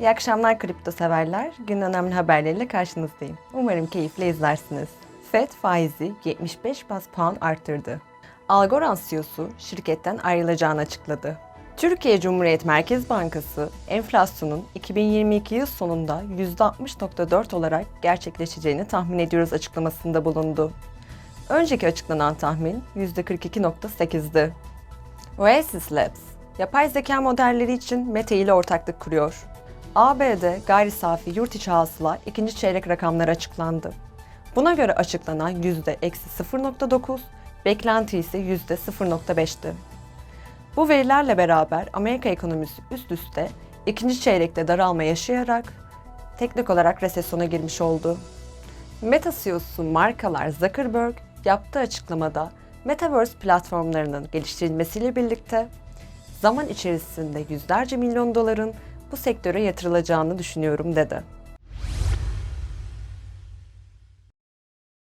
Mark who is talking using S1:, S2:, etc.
S1: İyi akşamlar kripto severler. Günün önemli haberleriyle karşınızdayım. Umarım keyifle izlersiniz. Fed faizi 75 bas puan arttırdı. Algorand CEO'su şirketten ayrılacağını açıkladı. Türkiye Cumhuriyet Merkez Bankası enflasyonun 2022 yıl sonunda %60.4 olarak gerçekleşeceğini tahmin ediyoruz açıklamasında bulundu. Önceki açıklanan tahmin %42.8'di. Oasis Labs, yapay zeka modelleri için Meta ile ortaklık kuruyor. ABD gayri safi yurt içi hasıla ikinci çeyrek rakamları açıklandı. Buna göre açıklanan yüzde eksi 0.9, beklenti ise yüzde 0.5'ti. Bu verilerle beraber Amerika ekonomisi üst üste ikinci çeyrekte daralma yaşayarak teknik olarak resesyona girmiş oldu. Meta CEO'su markalar Zuckerberg yaptığı açıklamada Metaverse platformlarının geliştirilmesiyle birlikte zaman içerisinde yüzlerce milyon doların bu sektöre yatırılacağını düşünüyorum dedi.